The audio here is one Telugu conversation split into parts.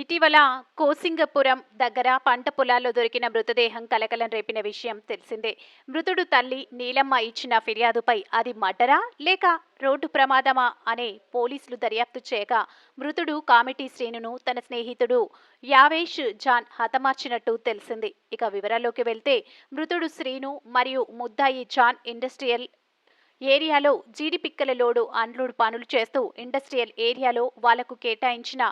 ఇటీవల కోసింగపురం దగ్గర పంట పొలాల్లో దొరికిన మృతదేహం కలకలం రేపిన విషయం తెలిసిందే. మృతుడు తల్లి నీలమ్మ ఇచ్చిన ఫిర్యాదుపై అది మటరా లేక రోడ్డు ప్రమాదమా అనే పోలీసులు దర్యాప్తు చేయగా మృతుడు కామెటీ శ్రేణును తన స్నేహితుడు యావేష్ జాన్ హతమార్చినట్టు తెలిసింది. ఇక వివరాల్లోకి వెళ్తే మృతుడు శ్రీను మరియు ముద్దాయి జాన్ ఇండస్ట్రియల్ ఏరియాలో జీడిపిక్కల లోడు అన్లోడ్ పనులు చేస్తూ ఇండస్ట్రియల్ ఏరియాలో వాళ్ళకు కేటాయించిన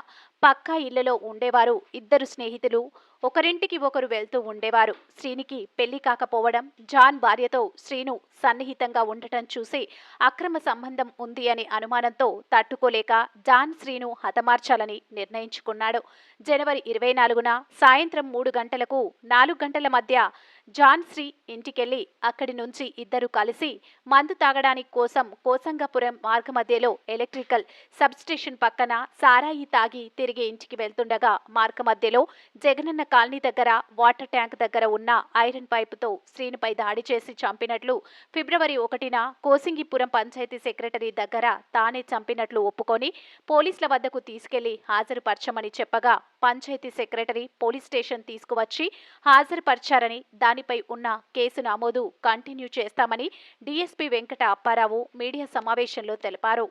పక్కా ఇళ్ళలో ఉండేవారు. ఇద్దరు స్నేహితులు ఒకరింటికి ఒకరు వెళ్తూ ఉండేవారు. శ్రీనికి పెళ్ళి కాకపోవడం జాన్ భార్యతో శ్రీను సన్నిహితంగా ఉండటం చూసి అక్రమ సంబంధం ఉంది అనే అనుమానంతో తట్టుకోలేక జాన్ శ్రీను హతమార్చాలని నిర్ణయించుకున్నాడు. జనవరి ఇరవై నాలుగున సాయంత్రం మూడు గంటలకు నాలుగు గంటల మధ్య జాన్ శ్రీ ఇంటికెళ్ళి అక్కడి నుంచి ఇద్దరు కలిసి మందు తాగడానికి కోసం కోసంగపురం మార్గ మధ్యలో ఎలక్ట్రికల్ సబ్స్టేషన్ పక్కన సారాయి తాగి తిరిగి ఇంటికి వెళ్తుండగా మార్గమధ్యలో జగనన్న కాలనీ దగ్గర వాటర్ ట్యాంక్ దగ్గర ఉన్న ఐరన్ పైపుతో శ్రీనిపై దాడి చేసి చంపినట్లు ఫిబ్రవరి ఒకటిన కోసింగిపురం పంచాయతీ సెక్రటరీ దగ్గర తానే చంపినట్లు ఒప్పుకొని పోలీసుల వద్దకు తీసుకెళ్ళి హాజరుపరచమని చెప్పగా పంచాయతీ సెక్రటరీ పోలీస్ స్టేషన్ తీసుకువచ్చి హాజరుపరిచారని దానిపై ఉన్న కేసు నమోదు కంటిన్యూ చేస్తామని డీఎస్పీ వెంకట అప్పారావు మీడియా సమావేశంలో తెలిపారు.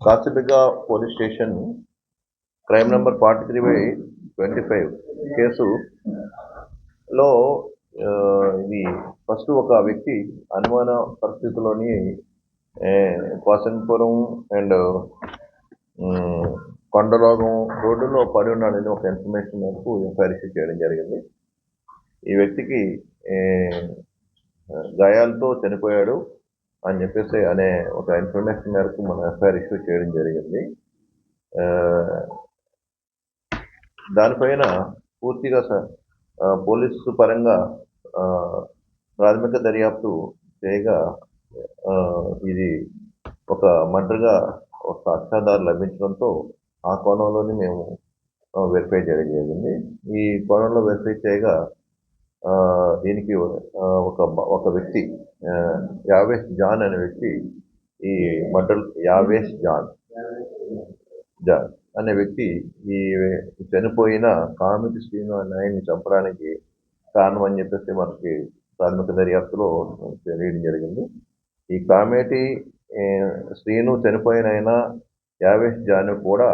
Kasibugga police station crime number forty three by twenty five కేసులో ఇది ఫస్ట్ ఒక వ్యక్తి అనుమాన పరిస్థితిలోని ఏ, అండ్ కొండలోగం రోడ్డులో పడి ఉన్నాడని ఒక ఇన్ఫర్మేషన్ మేరకు ఎంక్వైరీ చేయడం జరిగింది. ఈ వ్యక్తికి గాయాలతో చనిపోయాడు. అని చెప్పేసి అనే ఒక ఇన్ఫర్మేషన్ మేరకు మన ఎఫ్ఐఆర్ ఇష్యూ చేయడం జరిగింది. దానిపైన పూర్తిగా స- పోలీసు పరంగా ప్రాథమిక దర్యాప్తు చేయగా ఇది ఒక మర్డర్గా ఒక సాక్ష్యాధారం లభించడంతో ఆ కోణంలోనే మేము వెరిఫై చేయడం జరిగింది. ఈ కోణంలో వెరిఫై చేయగా దీనికి ఒక ఒక వ్యక్తి యావేష్ జాన్ అనే వ్యక్తి ఈ మటల్ యావేష్ జాన్. జాన్ అనే వ్యక్తి ఈ చనిపోయిన కామిటి శ్రీను అనే చంపడానికి కారణం అని చెప్పేసి మనకి ప్రాథమిక దర్యాప్తులో తెలియడం జరిగింది. ఈ కామెటి శ్రీను చనిపోయిన ఆయన యావేష్ జాన్ కూడా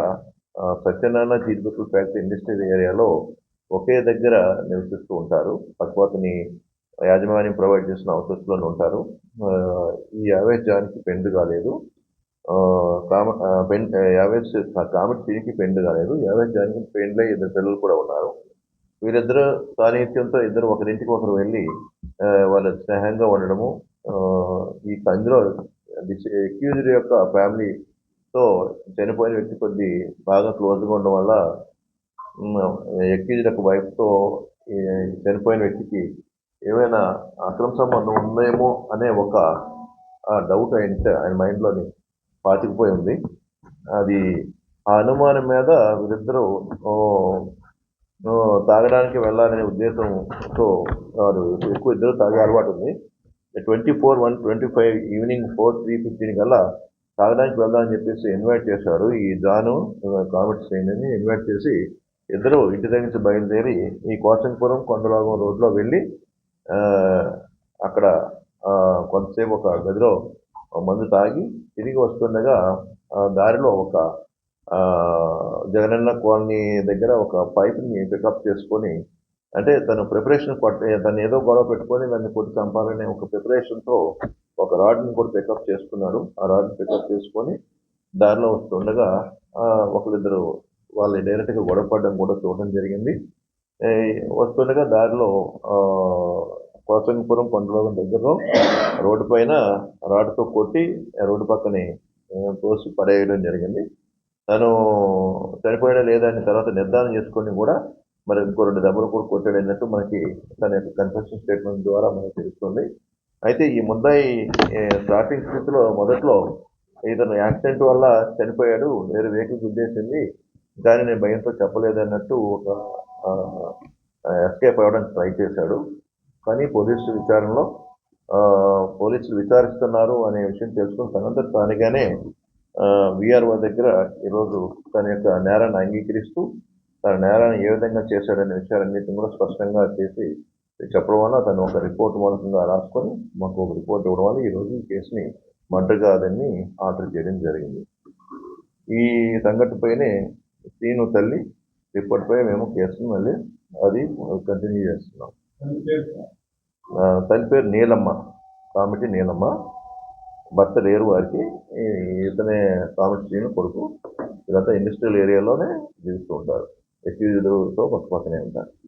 సత్యనారాయణ జీడిపిక్కల ఫ్యాక్టరీ ఇండస్ట్రియల్ ఏరియాలో ఒకే దగ్గర నివసిస్తూ ఉంటారు. పక్కపక్కని యాజమాన్యం ప్రొవైడ్ చేసిన హౌసెస్లోనే ఉంటారు. ఈ యావేజ్ జాన్కి పెండు కాలేదు. కామ పెన్ యావేజ్ కామెట్ శ్రీకి పెండు కాలేదు. యావేజ్ జాన్కి పెండ్లై ఇద్దరు పిల్లలు కూడా ఉన్నారు. వీరిద్దరు సాన్నిహిత్యంతో ఇద్దరు ఒకరింటికి ఒకరు వెళ్ళి వాళ్ళ స్నేహంగా ఉండడము ఈ అందులో అక్యూజ్డ్ యొక్క ఫ్యామిలీతో చనిపోయిన వ్యక్తి కొద్ది బాగా క్లోజ్గా ఉండడం వల్ల అక్యూజ్డ్ యొక్క వైఫ్తో చనిపోయిన వ్యక్తికి ఏమైనా అక్రమ సంబంధం ఉందేమో అనే ఒక డౌట్ ఆయన ఆయన మైండ్లోని పాతికిపోయి ఉంది. అది ఆ అనుమానం మీద వీరిద్దరూ తాగడానికి వెళ్ళాలనే ఉద్దేశంతో వారు ఎక్కువ ఇద్దరు తాగే అలవాటు ఉంది. Twenty four one twenty five evening four three fifteen కల్లా తాగడానికి వెళ్దామని చెప్పేసి ఇన్వైట్ చేశారు. ఈ జాను కామెట్ శ్రేణిని ఇన్వైట్ చేసి ఇద్దరు ఇంటి దగ్గర నుంచి బయలుదేరి ఈ కోసంపురం కొండలాగం రోడ్లో వెళ్ళి అక్కడ కొంతసేపు ఒక గదిలో మందు తాగి తిరిగి వస్తుండగా దారిలో ఒక జగనన్న కాలనీ దగ్గర ఒక పైప్ని పికప్ చేసుకొని అంటే తను ప్రిపరేషన్ తను ఏదో గొడవ పెట్టుకొని దాన్ని కొట్టి చంపాలనే ఒక ప్రిపరేషన్తో ఒక రాడ్ని కూడా పికప్ చేసుకున్నాడు. ఆ రాడ్ని పికప్ చేసుకొని దారిలో వస్తుండగా ఒకరిద్దరు వాళ్ళు డైరెక్ట్గా గొడవ పడడం కూడా చూడడం జరిగింది. వస్తుండగా దారిలో ఆ, కోసంపురం కొండలోగం దగ్గరలో రోడ్డు పైన రాడ్తో కొట్టి రోడ్డు పక్కనే తోసి పడేయడం జరిగింది. తను చనిపోయాడా లేదా అని తర్వాత నిర్ధారణ చేసుకొని కూడా మరి ఇంకో రెండు దెబ్బలు కూడా కొట్టాడు అన్నట్టు మనకి తన యొక్క కన్ఫెషన్ స్టేట్మెంట్ ద్వారా మనకు తెలుస్తుంది. అయితే ఈ ముద్దాయి స్టార్టింగ్ స్థితిలో మొదట్లో ఇతను యాక్సిడెంట్ వల్ల చనిపోయాడు వేరే వెహికల్ గుద్దేసింది. దాన్ని నేను భయంతో చెప్పలేదన్నట్టు ఒక ఎస్కేప్ అవ్వడానికి ట్రై చేశాడు. కానీ పోలీసుల విచారణలో పోలీసులు విచారిస్తున్నారు అనే విషయం తెలుసుకుని తనంతట తానుగానే విఆర్ఓ దగ్గర ఈరోజు తన యొక్క నేరాన్ని అంగీకరిస్తూ తన నేరాన్ని ఏ విధంగా చేశాడనే విషయాలన్నింటినీ కూడా స్పష్టంగా చేసి చెప్పడం వల్ల తను ఒక రిపోర్ట్ మూలకంగా రాసుకొని మాకు ఒక రిపోర్ట్ ఇవ్వడం వల్ల ఈరోజు ఈ కేసుని మర్డర్ కాదని ఆర్డర్ చేయడం జరిగింది. ఈ సంఘటనపైనే శ్రీను తల్లి రిపోర్ట్పై మేము కేసును మళ్ళీ అది కంటిన్యూ చేస్తున్నాం. తల్లి తన పేరు నీలమ్మ. కామెటి నీలమ్మ. భర్త లేరు వారికి ఇతనే కామిటి శ్రీను కొడుకు. ఇదంతా ఇండస్ట్రియల్ ఏరియాలోనే జీవిస్తూ ఉంటారు. ఎక్యూజ్డ్తో పక్క పక్కనే ఉంటారు.